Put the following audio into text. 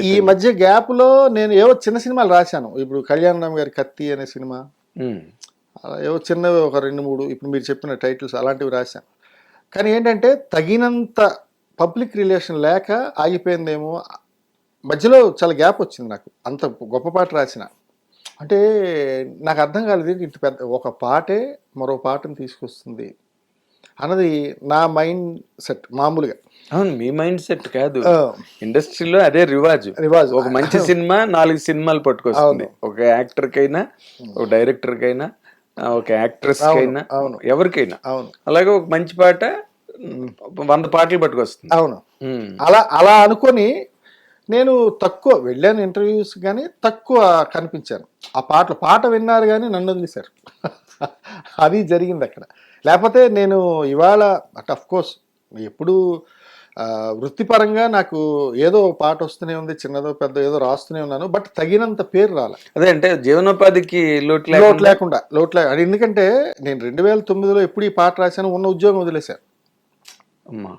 ఈ-. మధ్య గ్యాప్లో నేను ఏవో చిన్న సినిమాలు రాశాను. ఇప్పుడు కళ్యాణ్ రామ్ గారి కత్తి అనే సినిమా. ఏవో చిన్నవి ఒక రెండు మూడు ఇప్పుడు మీరు చెప్పిన టైటిల్స్ అలాంటివి రాశాను. కానీ ఏంటంటే తగినంత పబ్లిక్ రిలేషన్ లేక ఆగిపోయిందేమో మధ్యలో చాలా గ్యాప్ వచ్చింది నాకు. అంత గొప్ప పాట రాసిన. అంటే నాకు అర్థం కాలేదు ఇంత పెద్ద ఒక పాటే మరో పాటను తీసుకొస్తుంది. అన్నది నా మైండ్ సెట్ మామూలుగా. అవును మీ మైండ్ సెట్ కాదు. ఇండస్ట్రీలో అదే రివాజు. రివాజు. ఒక మంచి సినిమా నాలుగు సినిమాలు పట్టుకొస్తుంది. ఒక యాక్టర్ కైనా ఒక డైరెక్టర్ కైనా ఒక యాక్ట్రెస్ కైనా అవును. ఎవరికైనా. అవును. అలాగే ఒక మంచి పాట వంద పాటలు పట్టుకొస్తుంది. అవును. అలా అలా అనుకొని నేను తక్కువ వెళ్ళాను ఇంటర్వ్యూస్ కానీ తక్కువ కనిపించాను. ఆ పాటలు పాట విన్నారు కానీ నన్ను వదిలేశారు. అది జరిగింది అక్కడ. లేకపోతే నేను ఇవాళ అట్ అఫ్ కోర్స్ ఎప్పుడు వృత్తిపరంగా నాకు ఏదో పాట వస్తూనే ఉంది చిన్నదో పెద్ద ఏదో రాస్తూనే ఉన్నాను బట్ తగినంత పేరు రాలే. అదే అంటే జీవనోపాధికి లోటు లోటు లేకుండా లోటు అది ఎందుకంటే నేను రెండు వేల తొమ్మిదిలో ఎప్పుడు ఈ పాట రాశాను ఉన్న ఉద్యోగం వదిలేశాను. అమ్మా.